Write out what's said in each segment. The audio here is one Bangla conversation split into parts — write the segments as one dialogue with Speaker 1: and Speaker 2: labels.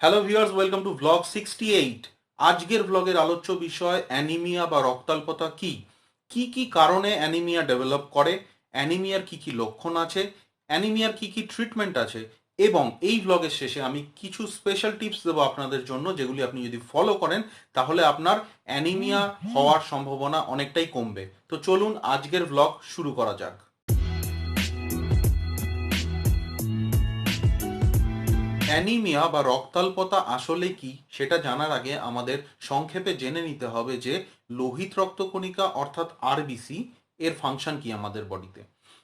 Speaker 1: Hello viewers welcome to blog sixty eight আজকের ভ্লগের আলোচ্য বিষয় অ্যানিমিয়া বা রক্তাল্পতা কি? কি কি কারণে অ্যানিমিয়া ডেভেলপ করে? অ্যানিমিয়ার কি কি লক্ষণ আছে? অ্যানিমিয়ার কি কি ট্রিটমেন্ট আছে? এবং এই ব্লগের শেষে আমি কিছু স্পেশাল টিপস দেবো আপনাদের জন্য যেগুলি আপনি যদি ফলো করেন তাহলে আপনার অ্যানিমিয়া হওয়ার সম্ভাবনা অনেকটাই কমবে। তো চলুন আজকের ব্লগ শুরু করা যাক। অ্যানিমিয়া বা রক্তাল্পতা আসলে কি সেটা জানার আগে আমাদের সংক্ষেপে জেনে নিতে হবে যে লোহিত রক্তকণিকা অর্থাৎ আরবিসি এর ফাংশন কি আমাদের বডিতে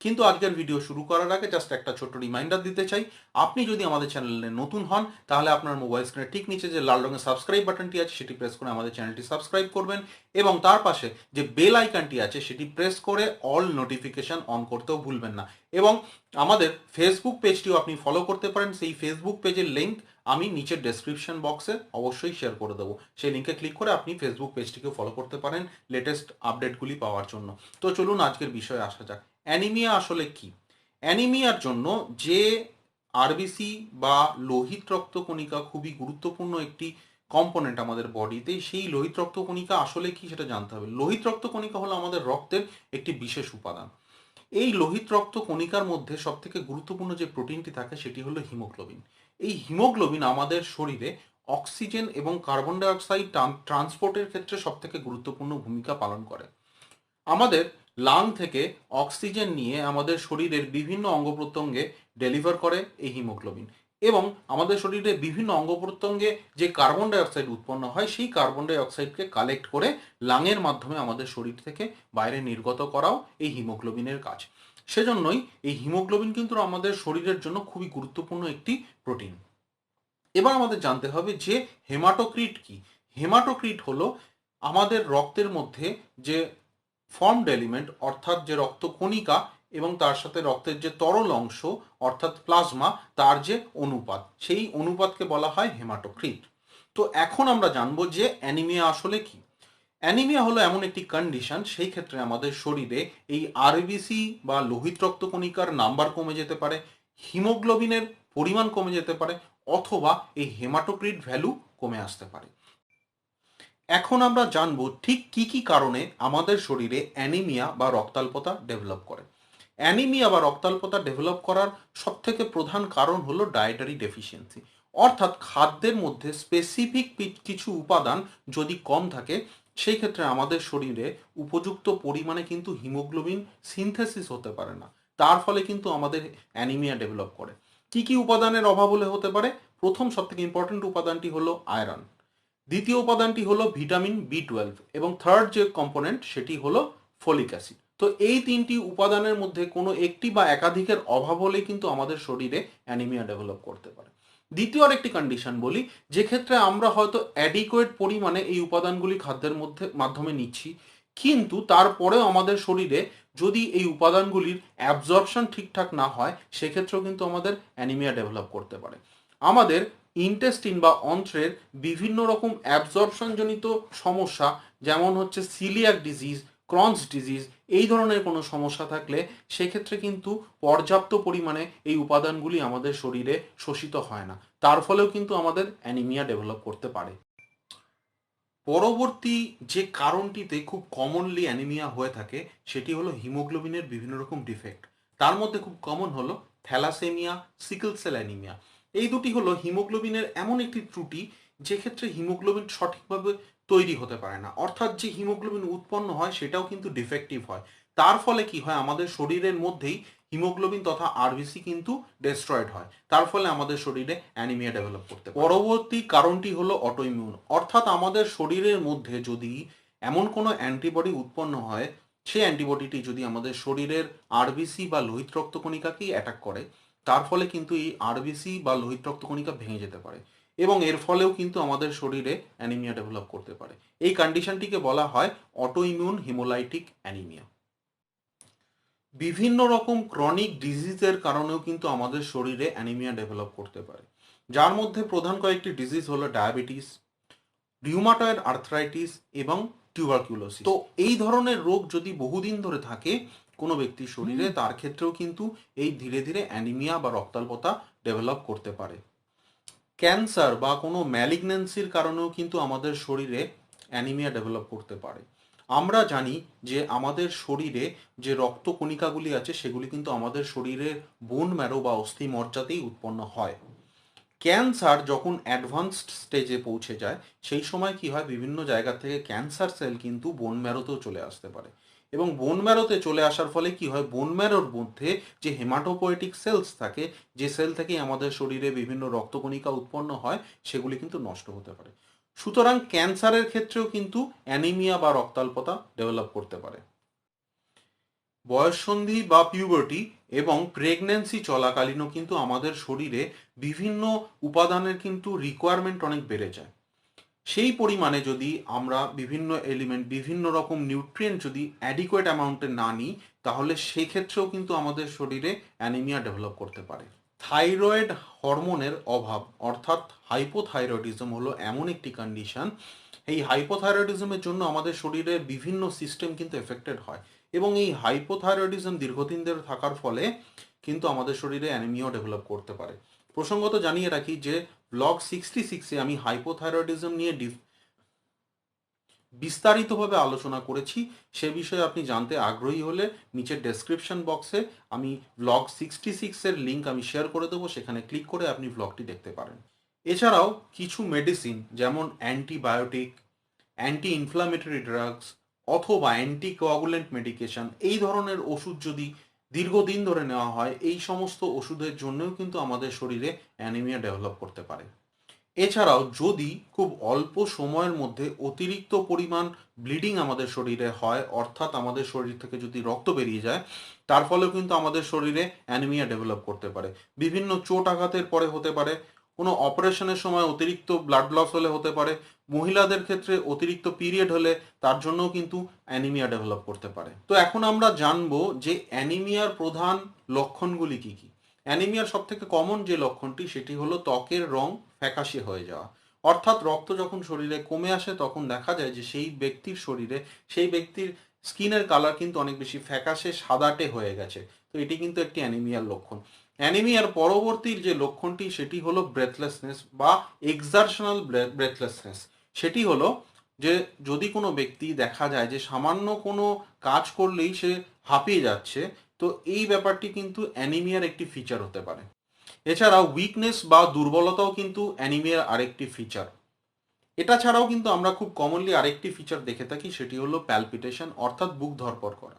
Speaker 1: কিন্তু আজকের ভিডিও শুরু করার আগে জাস্ট একটা ছোট্ট রিমাইন্ডার দিতে চাই। আপনি যদি আমাদের চ্যানেলে নতুন হন, তাহলে আপনার মোবাইল স্ক্রিনে ঠিক নিচে যে লাল রঙের সাবস্ক্রাইব বাটনটি আছে, সেটি প্রেস করে আমাদের চ্যানেলটি সাবস্ক্রাইব করবেন এবং তার পাশে যে বেল আইকনটি আছে, সেটি প্রেস করে অল নোটিফিকেশন অন করতেও ভুলবেন না। এবং আমাদের ফেসবুক পেজটিও আপনি ফলো করতে পারেন। সেই ফেসবুক পেজের লিঙ্ক আমি নিচের ডেসক্রিপশন বক্সে অবশ্যই শেয়ার করে দেবো। সেই লিঙ্কে ক্লিক করে আপনি ফেসবুক পেজটিকে ফলো করতে পারেন লেটেস্ট আপডেটগুলি পাওয়ার জন্য। তো চলুন আজকের বিষয়ে আসা যাক। অ্যানিমিয়া আসলে কি? অ্যানিমিয়ার জন্য যে আরবিসি বা লোহিত রক্তকণিকা খুবই গুরুত্বপূর্ণ একটি কম্পোনেন্ট আমাদের বডিতে, সেই লোহিত রক্তকণিকা আসলে কি সেটা জানতে হবে। লোহিত রক্তকণিকা হলো আমাদের রক্তের একটি বিশেষ উপাদান। এই লোহিত রক্ত কণিকার মধ্যে সব থেকে গুরুত্বপূর্ণ যে প্রোটিনটি থাকে সেটি হলো হিমোগ্লোবিন। এই হিমোগ্লোবিন আমাদের শরীরে অক্সিজেন এবং কার্বন ডাইঅক্সাইড ট্রান্সপোর্টের ক্ষেত্রে সব থেকে গুরুত্বপূর্ণ ভূমিকা পালন করে। আমাদের লাং থেকে অক্সিজেন নিয়ে আমাদের শরীরের বিভিন্ন অঙ্গ প্রত্যঙ্গে ডেলিভার করে এই হিমোগ্লোবিন। এবং আমাদের শরীরে বিভিন্ন অঙ্গ প্রত্যঙ্গে যে কার্বন ডাইঅক্সাইড উৎপন্ন হয়, সেই কার্বন ডাইঅক্সাইডকে কালেক্ট করে লাংয়ের মাধ্যমে আমাদের শরীর থেকে বাইরে নির্গত করাও এই হিমোগ্লোবিনের কাজ। সেজন্যই এই হিমোগ্লোবিন কিন্তু আমাদের শরীরের জন্য খুবই গুরুত্বপূর্ণ একটি প্রোটিন। এবার আমাদের জানতে হবে যে হেমাটোক্রিট কি? হেমাটোক্রিট হলো আমাদের রক্তের মধ্যে যে ফর্মড এলিমেন্ট অর্থাৎ যে রক্তকণিকা এবং তার সাথে রক্তের যে তরল অংশ, অর্থাৎ প্লাজমা তার যে অনুপাত, সেই অনুপাতকে বলা হয় হেমাটোক্রিট তো এখন আমরা জানব যে অ্যানিমিয়া আসলে কি? অ্যানিমিয়া হলো এমন একটি কন্ডিশন সেই ক্ষেত্রে আমাদের শরীরে এই আরবিসি বা লোহিত রক্তকণিকার নাম্বার কমে যেতে পারে হিমোগ্লোবিনের পরিমাণ কমে যেতে পারে, অথবা এই হেমাটোক্রিট ভ্যালু কমে আসতে পারে। এখন আমরা জানব ঠিক কি কি কারণে আমাদের শরীরে অ্যানিমিয়া বা রক্তাল্পতা ডেভেলপ করে। অ্যানিমিয়া বা রক্তাল্পতা ডেভেলপ করার সব থেকে প্রধান কারণ হলো ডায়েটারি ডেফিসিয়েন্সি অর্থাৎ খাদ্যের মধ্যে স্পেসিফিক কিছু উপাদান যদি কম থাকে, সেই ক্ষেত্রে আমাদের শরীরে উপযুক্ত পরিমাণে কিন্তু হিমোগ্লোবিন সিনথেসিস হতে পারে না। তার ফলে কিন্তু আমাদের অ্যানিমিয়া ডেভেলপ করে। কি কি উপাদানের অভাব হলে হতে পারে? প্রথম সব থেকে ইম্পর্টেন্ট উপাদানটি হলো আয়রন দ্বিতীয় উপাদানটি হলো ভিটামিন বি টুয়েলভ এবং থার্ড যে কম্পোনেন্ট সেটি হলো ফলিক অ্যাসিড। তো এই তিনটি উপাদানের মধ্যে কোনো একটি বা একাধিকের অভাব হলে কিন্তু আমাদের শরীরে অ্যানিমিয়া ডেভেলপ করতে পারে। দ্বিতীয় আরেকটি কন্ডিশন বলি, যে ক্ষেত্রে আমরা হয়তো অ্যাডিকুয়েট পরিমাণে এই উপাদানগুলি খাদ্যের মধ্যে, মাধ্যমে নিচ্ছি, কিন্তু তারপরেও আমাদের শরীরে যদি এই উপাদানগুলির অ্যাবজর্পশন ঠিকঠাক না হয়, সেক্ষেত্রেও কিন্তু আমাদের অ্যানিমিয়া ডেভেলপ করতে পারে। আমাদের ইন্টেস্টিন বা অন্ত্রের বিভিন্ন রকম অ্যাবজর্পশনজনিত সমস্যা, যেমন হচ্ছে সিলিয়াক ডিজিজ ক্রনস ডিজিজ এই ধরনের কোনো সমস্যা থাকলে সেক্ষেত্রে কিন্তু পর্যাপ্ত পরিমাণে এই উপাদানগুলি আমাদের শরীরে শোষিত হয় না। তার ফলেও কিন্তু আমাদের অ্যানিমিয়া ডেভেলপ করতে পারে। পরবর্তী যে কারণটিতে খুব কমনলি অ্যানিমিয়া হয়ে থাকে, সেটি হলো হিমোগ্লোবিনের বিভিন্ন রকম ডিফেক্ট তার মধ্যে খুব কমন হলো থ্যালাসেমিয়া সিকেল সেল অ্যানিমিয়া এই দুটি হলো হিমোগ্লোবিনের এমন একটি ত্রুটি যে ক্ষেত্রে হিমোগ্লোবিন সঠিকভাবে তৈরি হতে পারে না। অর্থাৎ যে হিমোগ্লোবিন উৎপন্ন হয় সেটাও কিন্তু ডিফেক্টিভ হয়। তার ফলে কি হয়? আমাদের শরীরের মধ্যেই হিমোগ্লোবিন তথা আরবিসি কিন্তু ডেস্ট্রয়েড হয়। তার ফলে আমাদের শরীরে অ্যানিমিয়া ডেভেলপ করতে পরবর্তী কারণটি হলো অটোইমিউন অর্থাৎ আমাদের শরীরের মধ্যে যদি এমন কোনো অ্যান্টিবডি উৎপন্ন হয়, সেই অ্যান্টিবডিটি যদি আমাদের শরীরের আরবিসি বা লোহিত রক্তকণিকাকেই অ্যাটাক করে তার ফলে কিন্তু এই আরবিসি বা লোহিত রক্তকণিকা ভেঙে যেতে পারে এবং এর ফলেও কিন্তু আমাদের শরীরে অ্যানিমিয়া ডেভেলপ করতে পারে। এই কন্ডিশনটিকে বলা হয় অটো ইমিউন হিমোলাইটিক অ্যানিমিয়া বিভিন্ন রকম ক্রনিক ডিজিজের কারণেও কিন্তু আমাদের শরীরে অ্যানিমিয়া ডেভেলপ করতে পারে। যার মধ্যে প্রধান কয়েকটি ডিজিজ হলো ডায়াবেটিস রিউমাটয়েড আর্থ্রাইটিস এবং টিউবারকিউলোসিস তো এই ধরনের রোগ যদি বহুদিন ধরে থাকে কোনো ব্যক্তির শরীরে তার ক্ষেত্রেও কিন্তু এই ধীরে ধীরে অ্যানিমিয়া বা রক্তাল্পতা ডেভেলপ করতে পারে। ক্যান্সার বা কোনো ম্যালিগন্যান্সির কারণেও কিন্তু আমাদের শরীরে অ্যানিমিয়া ডেভেলপ করতে পারে। আমরা জানি যে আমাদের শরীরে যে রক্তকণিকাগুলি আছে সেগুলি কিন্তু আমাদের শরীরের বোন ম্যারো বা অস্থি মজ্জাতেই উৎপন্ন হয়। ক্যান্সার যখন অ্যাডভান্সড স্টেজে পৌঁছে যায় সেই সময় কি হয়? বিভিন্ন জায়গা থেকে ক্যান্সার সেল কিন্তু বোন ম্যারোতেও চলে আসতে পারে। এবং বোন ম্যারোতে চলে আসার ফলে কি হয়? বোন ম্যারোর মধ্যে যে হেমাটোপোয়েটিক সেলস থাকে, যে সেল থেকে আমাদের শরীরে বিভিন্ন রক্তকণিকা উৎপন্ন হয়, সেগুলি কিন্তু নষ্ট হতে পারে। সুতরাং ক্যান্সারের ক্ষেত্রেও কিন্তু অ্যানিমিয়া বা রক্তাল্পতা ডেভেলপ করতে পারে। বয়ঃসন্ধি বা পিউবার্টি এবং প্রেগন্যান্সি চলাকালীনও কিন্তু আমাদের শরীরে বিভিন্ন উপাদানের কিন্তু রিকোয়ারমেন্ট অনেক বেড়ে যায়। সেই পরিমাণে যদি আমরা বিভিন্ন এলিমেন্ট বিভিন্ন রকম নিউট্রিয়েন্ট যদি অ্যাডিকুয়েট অ্যামাউন্টে না নিই, তাহলে সেক্ষেত্রেও কিন্তু আমাদের শরীরে অ্যানিমিয়া ডেভেলপ করতে পারে। থাইরয়েড হরমোনের অভাব, অর্থাৎ হাইপোথাইরয়েডিজম হলো এমন একটি কন্ডিশন এই হাইপোথাইরয়েডিজমের জন্য আমাদের শরীরের বিভিন্ন সিস্টেম কিন্তু এফেক্টেড হয় এবং এই হাইপোথাইরয়েডিজম দীর্ঘদিন ধরে থাকার ফলে কিন্তু আমাদের শরীরে অ্যানিমিয়াও ডেভেলপ করতে পারে। প্রসঙ্গত জানিয়ে রাখি যে ব্লগ সিক্সটি সিক্সে আমি হাইপোথাইরয়েডিজম নিয়ে বিস্তারিতভাবে আলোচনা করেছি। সে বিষয়ে আপনি জানতে আগ্রহী হলে নিচের ডেসক্রিপশন বক্সে আমি ব্লগ সিক্সটি সিক্সের লিঙ্ক আমি শেয়ার করে দেবো। সেখানে ক্লিক করে আপনি ব্লগটি দেখতে পারেন। এছাড়াও কিছু মেডিসিন যেমন অ্যান্টিবায়োটিক অ্যান্টি ইনফ্লামেটরি ড্রাগস অথবা অ্যান্টি কোয়াগুলেন্ট মেডিকেশন এই ধরনের ওষুধ যদি দীর্ঘদিন ধরে নেওয়া হয়, এই সমস্ত ওষুধের জন্যও কিন্তু আমাদের শরীরে অ্যানিমিয়া ডেভেলপ করতে পারে। এছাড়াও যদি খুব অল্প সময়ের মধ্যে অতিরিক্ত পরিমাণ ব্লিডিং আমাদের শরীরে হয়, অর্থাৎ আমাদের শরীর থেকে যদি রক্ত বেরিয়ে যায়, তার ফলেও কিন্তু আমাদের শরীরে অ্যানিমিয়া ডেভেলপ করতে পারে। বিভিন্ন চোট আঘাতের পরে হতে পারে, কোনো অপারেশনের সময় অতিরিক্ত ব্লাড লস হলে হতে পারে মহিলাদের ক্ষেত্রে অতিরিক্ত পিরিয়ড হলে তার জন্যও কিন্তু অ্যানিমিয়া ডেভেলপ করতে পারে। তো এখন আমরা জানব যে অ্যানিমিয়ার প্রধান লক্ষণগুলি কি কি? অ্যানিমিয়ার সব থেকে কমন যে লক্ষণটি সেটি হলো ত্বকের রং ফ্যাকাশে হয়ে যাওয়া। অর্থাৎ রক্ত যখন শরীরে কমে আসে তখন দেখা যায় যে সেই ব্যক্তির শরীরে সেই ব্যক্তির স্কিনের কালার কিন্তু অনেক বেশি ফ্যাকাশে, সাদাটে হয়ে গেছে। তো এটি কিন্তু একটি অ্যানিমিয়ার লক্ষণ। অ্যানিমিয়ার পরবর্তী যে লক্ষণটি সেটি হলো ব্রেথলেসনেস বা এক্সারশনাল ব্রেথলেসনেস সেটি হলো যে যদি কোনো ব্যক্তি দেখা যায় যে সামান্য কোনো কাজ করলেই সে হাঁপিয়ে যাচ্ছে, তো এই ব্যাপারটি কিন্তু অ্যানিমিয়ার একটি ফিচার হতে পারে। এছাড়া উইকনেস বা দুর্বলতাও কিন্তু অ্যানিমিয়ার আরেকটি ফিচার এটা ছাড়াও কিন্তু আমরা খুব কমনলি আরেকটি ফিচার দেখে থাকি, সেটি হলো প্যালপিটেশন অর্থাৎ বুক ধরপর করা।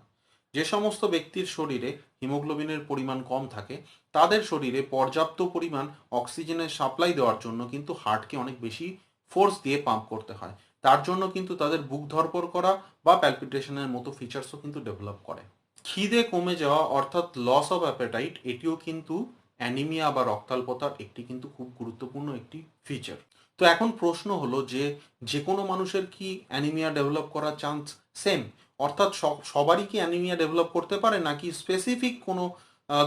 Speaker 1: যে সমস্ত ব্যক্তির শরীরে হিমোগ্লোবিনের পরিমাণ কম থাকে, তাদের শরীরে পর্যাপ্ত পরিমাণ অক্সিজেনের সাপ্লাই দেওয়ার জন্য কিন্তু হার্টকে অনেক বেশি ফোর্স দিয়ে পাম্প করতে হয়। তার জন্য কিন্তু তাদের বুক ধরপর করা বা প্যালপিটেশনের মতো ফিচার্সও কিন্তু ডেভেলপ করে। খিদে কমে যাওয়া অর্থাৎ লস অফ অ্যাপেটাইট এটিও কিন্তু অ্যানিমিয়া বা রক্তাল্পতার একটি কিন্তু খুব গুরুত্বপূর্ণ একটি ফিচার তো এখন প্রশ্ন হলো যে যে কোনো মানুষের কি অ্যানিমিয়া ডেভেলপ করার চান্স সেম অর্থাৎ সবারই কি অ্যানিমিয়া ডেভেলপ করতে পারে? নাকি স্পেসিফিক কোনো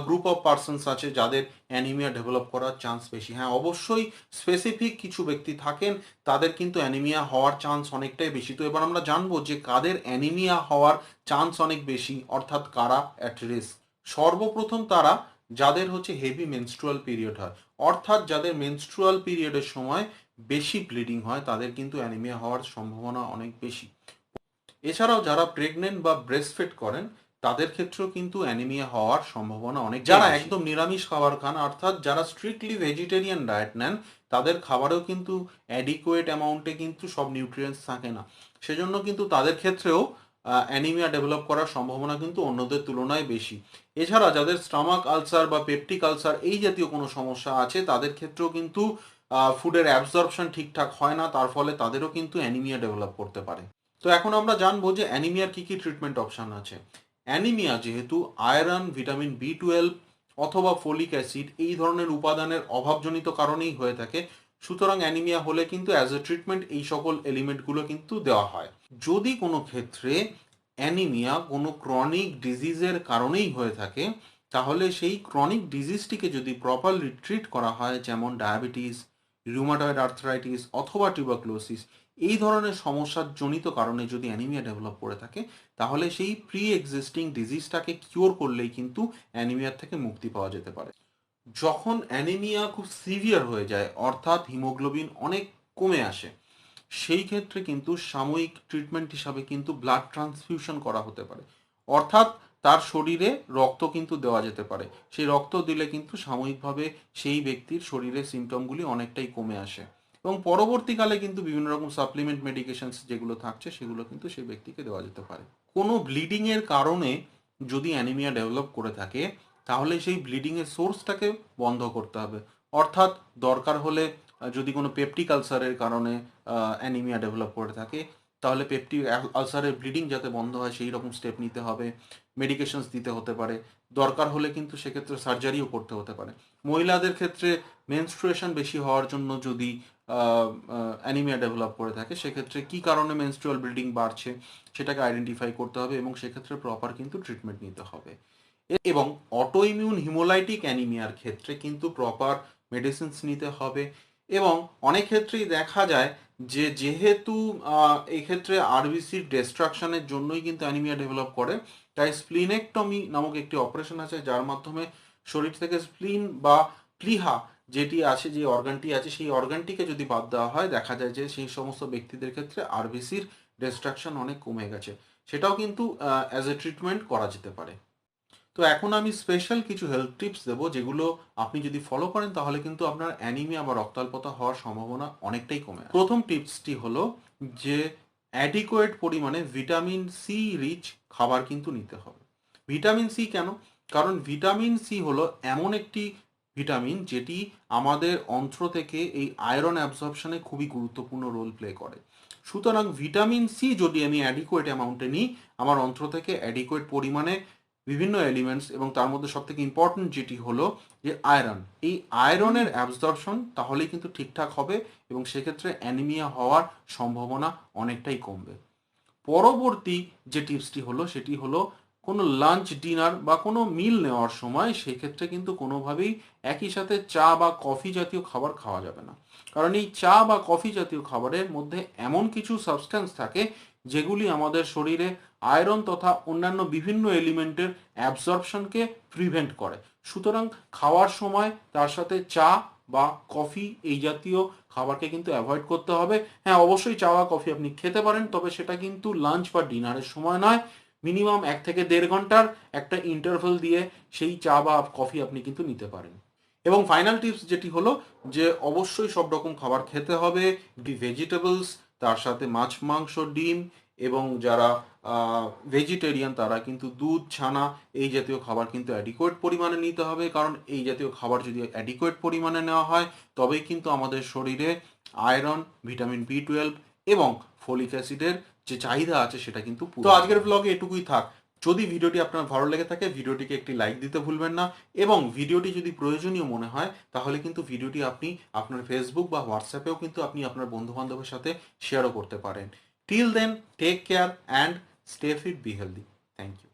Speaker 1: গ্রুপ অফ পার্সনস আছে যাদের অ্যানিমিয়া ডেভেলপ করার চান্স বেশি। হ্যাঁ অবশ্যই স্পেসিফিক কিছু ব্যক্তি থাকেন, তাদের কিন্তু অ্যানিমিয়া হওয়ার চান্স অনেকটাই বেশি। তো এবার আমরা জানব যে কাদের অ্যানিমিয়া হওয়ার চান্স অনেক বেশি, অর্থাৎ কারা অ্যাট রিস্ক সর্বপ্রথম তারা যাদের হচ্ছে হেভি মেনস্ট্রুয়াল পিরিয়ড হয়। অর্থাৎ যাদের মেনস্ট্রুয়াল পিরিয়ডের সময় বেশি ব্লিডিং হয়, তাদের কিন্তু অ্যানিমিয়া হওয়ার সম্ভাবনা অনেক বেশি। এছাড়াও যারা প্রেগনেন্ট বা ব্রেস্টফিড করেন তাদের ক্ষেত্রেও কিন্তু অ্যানিমিয়া হওয়ার সম্ভাবনা অনেক। যারা একদম নিরামিষ খাবার খান অর্থাৎ যারা স্ট্রিক্টলি ভেজিটেরিয়ান ডায়েট নেন তাদের খাবারেও কিন্তু অ্যাডিকুয়েট অ্যামাউন্টে কিন্তু সব নিউট্রিয়েন্টস থাকে না। সেজন্য কিন্তু তাদের ক্ষেত্রেও অ্যানিমিয়া ডেভেলপ করার সম্ভাবনা কিন্তু অন্যদের তুলনায় বেশি। এছাড়া যাদের স্টামাক আলসার বা পেপটিক আলসার এই জাতীয় কোনো সমস্যা আছে তাদের ক্ষেত্রেও কিন্তু ফুডের অ্যাবজর্পশন ঠিকঠাক হয় না তার ফলে তাদেরও কিন্তু অ্যানিমিয়া ডেভেলপ করতে পারে। তো এখন আমরা জানব যে অ্যানিমিয়ার কী কী ট্রিটমেন্ট অপশান আছে। অ্যানিমিয়া যেহেতু আয়রন, ভিটামিন বি টুয়েলভ অথবা ফলিক অ্যাসিড এই ধরনের উপাদানের অভাবজনিত কারণেই হয়ে থাকে। সুতরাং অ্যানিমিয়া হলে কিন্তু অ্যাজ এ ট্রিটমেন্ট এই সকল এলিমেন্টগুলো কিন্তু দেওয়া হয়। যদি কোনো ক্ষেত্রে অ্যানিমিয়া কোনো ক্রনিক ডিজিজের কারণেই হয়ে থাকে, তাহলে সেই ক্রনিক ডিজিজটিকে যদি প্রপারলি ট্রিট করা হয়, যেমন ডায়াবেটিস রিউমাটয়েড আর্থরাইটিস অথবা টিউবাক্লোসিস এই ধরনের সমস্যার জনিত কারণে যদি অ্যানিমিয়া ডেভেলপ করে থাকে, তাহলে সেই প্রি এক্সিস্টিং ডিজিজটাকে কিওর করলেই কিন্তু অ্যানিমিয়ার থেকে মুক্তি পাওয়া যেতে পারে। যখন অ্যানিমিয়া খুব সিভিয়ার হয়ে যায়, অর্থাৎ হিমোগ্লোবিন অনেক কমে আসে, সেই ক্ষেত্রে কিন্তু সাময়িক ট্রিটমেন্ট হিসাবে কিন্তু ব্লাড ট্রান্সফিউশন করা হতে পারে। অর্থাৎ তার শরীরে রক্ত কিন্তু দেওয়া যেতে পারে। সেই রক্ত দিলে কিন্তু সাময়িকভাবে সেই ব্যক্তির শরীরের সিমটমগুলি অনেকটাই কমে আসে। এবং পরবর্তীকালে কিন্তু বিভিন্ন রকম সাপ্লিমেন্ট মেডিকেশনস যেগুলো থাকছে, সেগুলো কিন্তু সেই ব্যক্তিকে দেওয়া যেতে পারে। কোনো ব্লিডিংয়ের কারণে যদি অ্যানিমিয়া ডেভেলপ করে থাকে, তাহলে সেই ব্লিডিংয়ের সোর্সটাকে বন্ধ করতে হবে। অর্থাৎ দরকার হলে যদি কোনো পেপটিক আলসারের কারণে অ্যানিমিয়া ডেভেলপ করে থাকে, তাহলে পেপটিক আলসারের ব্লিডিং যাতে বন্ধ হয়, সেই রকম স্টেপ নিতে হবে। মেডিকেশনস দিতে হতে পারে। দরকার হলে কিন্তু সেক্ষেত্রে সার্জারিও করতে হতে পারে। মহিলাদের ক্ষেত্রে মেনস্ট্রুয়েশন বেশি হওয়ার জন্য যদি অ্যানিমিয়া ডেভেলপ করে থাকে সেক্ষেত্রে কি কারণে মেনস্ট্রুয়াল ব্লিডিং বাড়ছে সেটাকে আইডেন্টিফাই করতে হবে এবং সেক্ষেত্রে প্রপার কিন্তু ট্রিটমেন্ট নিতে হবে। এবং অটো ইমিউন হিমোলাইটিক অ্যানিমিয়ার ক্ষেত্রে কিন্তু প্রপার মেডিসিনস নিতে হবে এবং অনেক ক্ষেত্রেই দেখা যায় যে যেহেতু আহ, এই ক্ষেত্রে আরবিসির ডিস্ট্রাকশনের জন্যই কিন্তু অ্যানিমিয়া ডেভেলপ করে তাই স্প্লিনেকটমি নামক একটি অপারেশন আছে যার মাধ্যমে শরীর থেকে স্প্লিন বা প্লিহা যেটি আছে, যে অর্গানটি আছে, সেই অর্গানটিকে যদি বাদ দেওয়া হয়, দেখা যায় যে সেই সমস্ত ব্যক্তিদের ক্ষেত্রে আরবিসির ডিস্ট্রাকশন অনেক কমে গেছে। সেটাও কিন্তু অ্যাজ এ ট্রিটমেন্ট করা যেতে পারে। তো এখন আমি স্পেশাল কিছু হেলথ টিপস দেবো, যেগুলো আপনি যদি ফলো করেন, তাহলে কিন্তু আপনার অ্যানিমিয়া বা রক্তাল্পতা হওয়ার সম্ভাবনা অনেকটাই কমে প্রথম টিপসটি হলো যে অ্যাডিকোয়েট পরিমাণে ভিটামিন সি রিচ খাবার কিন্তু নিতে হবে। ভিটামিন সি কেন? কারণ ভিটামিন সি হলো এমন একটি ভিটামিন, যেটি আমাদের অন্ত্র থেকে এই আয়রন অ্যাবজর্পশনে খুবই গুরুত্বপূর্ণ রোল প্লে করে। সুতরাং ভিটামিন সি যদি আমি অ্যাডিকোয়েট অ্যামাউন্টে নিই, আমার অন্ত্র থেকে অ্যাডিকোয়েট পরিমাণে বিভিন্ন এলিমেন্টস এবং তার মধ্যে সব থেকে ইম্পর্টেন্ট যেটি হলো যে আয়রন এই আয়রনের অ্যাবজর্পশন তাহলেই কিন্তু ঠিকঠাক হবে এবং সেক্ষেত্রে অ্যানিমিয়া হওয়ার সম্ভাবনা অনেকটাই কমবে। পরবর্তী যে টিপসটি হলো, সেটি হলো কোনো লাঞ্চ ডিনার বা কোনো মিল নেওয়ার সময় সেই ক্ষেত্রে কিন্তু কোনোভাবেই একই সাথে চা বা কফি জাতীয় খাবার খাওয়া যাবে না। কারণ এই চা বা কফি জাতীয় খাবারের মধ্যে এমন কিছু সাবস্ট্যান্স থাকে যেগুলি আমাদের শরীরে আয়রন তথা অন্যান্য বিভিন্ন এলিমেন্টের অ্যাবজর্পশনকে প্রিভেন্ট করে। সুতরাং খাওয়ার সময় তার সাথে চা বা কফি এই জাতীয় খাবারকে কিন্তু অ্যাভয়েড করতে হবে। হ্যাঁ অবশ্যই চা বা কফি আপনি খেতে পারেন, তবে সেটা কিন্তু লাঞ্চ বা ডিনারের সময় নয়। মিনিমাম এক থেকে দেড় ঘণ্টার একটা ইন্টারভেল দিয়ে সেই চা বা কফি আপনি কিন্তু নিতে পারেন। এবং ফাইনাল টিপস যেটি হলো যে অবশ্যই সব রকম খাবার খেতে হবে ভেজিটেবলস তার সাথে মাছ, মাংস, ডিম এবং যারা ভেজিটেরিয়ান তারা কিন্তু দুধ, ছানা এই জাতীয় খাবার কিন্তু অ্যাডিকুয়েট পরিমাণে নিতে হবে। কারণ এই জাতীয় খাবার যদি অ্যাডিকুয়েট পরিমাণে নেওয়া হয়, তবেই কিন্তু আমাদের শরীরে আয়রন ভিটামিন বি টুয়েলভ এবং ফলিক অ্যাসিডের যে চাহিদা আছে সেটা কিন্তু তো আজকের ব্লগে এটুকুই থাক। যদি ভিডিওটি আপনার ভালো লেগে থাকে ভিডিওটিকে একটি লাইক দিতে ভুলবেন না এবং ভিডিওটি যদি প্রয়োজনীয় মনে হয় তাহলে কিন্তু ভিডিওটি আপনি আপনার ফেসবুক বা হোয়াটসঅ্যাপেও কিন্তু আপনি আপনার বন্ধুবান্ধবের সাথে শেয়ারও করতে পারেন। Till then take care and stay fit be healthy thank you